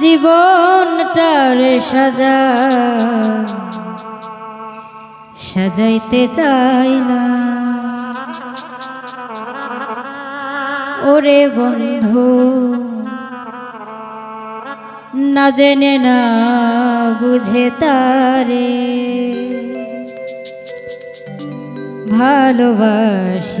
জীবনটার সাজা। সাজাইতে চাই না। ওরে বন্ধু না জেনে না বুঝে তারে। ভালোবাসিলাম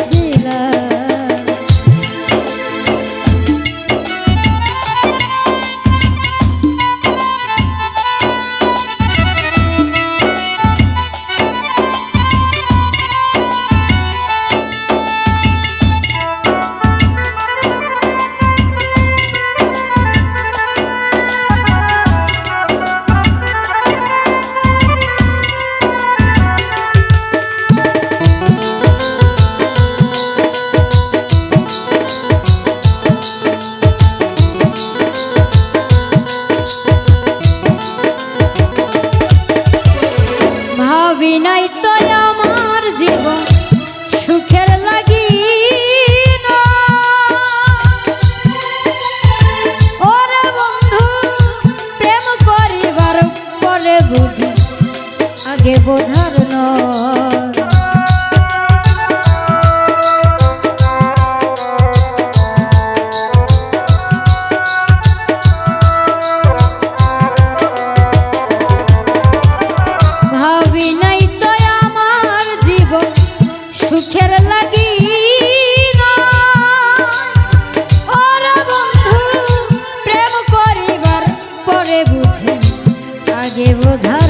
আগে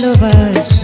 ভালোবাসি।